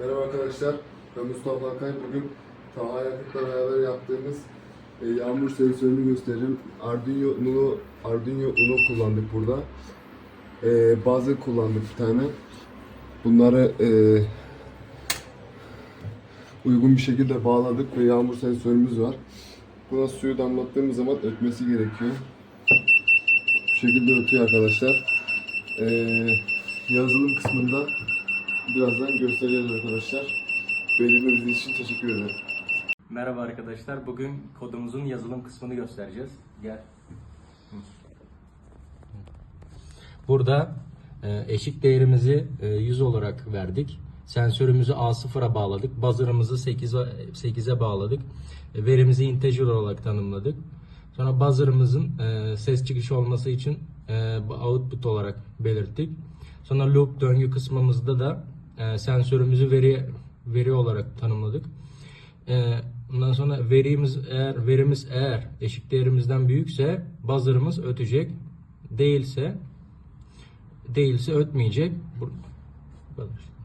Merhaba arkadaşlar, ben Mustafa Akay. Bugün Taha Yakıt'la beraber yaptığımız e, yağmur sensörünü göstereceğim. Arduino Uno, Arduino Uno kullandık burada. E, bazı kullandık bir tane. Bunları e, uygun bir şekilde bağladık ve yağmur sensörümüz var. Buna suyu damlattığımız zaman ötmesi gerekiyor. Bu şekilde ötüyor arkadaşlar. E, yazılım kısmında birazdan göstereceğiz arkadaşlar. Beni dinlediğiniz için teşekkür ederim. Merhaba arkadaşlar. Bugün kodumuzun yazılım kısmını göstereceğiz. Gel. Burada e, eşik değerimizi e, 100 olarak verdik. Sensörümüzü A0'a bağladık. Buzzer'ımızı 8'e 8'e bağladık. E, Verimizi integer olarak tanımladık. Sonra buzzer'ımızın e, ses çıkışı olması için e, output olarak belirttik. Sonra loop döngü kısmımızda da e, sensörümüzü veri veri olarak tanımladık. Ee, Ondan sonra verimiz eğer verimiz eğer eşik değerimizden büyükse buzzer'ımız ötecek. Değilse değilse ötmeyecek. Bu kadar.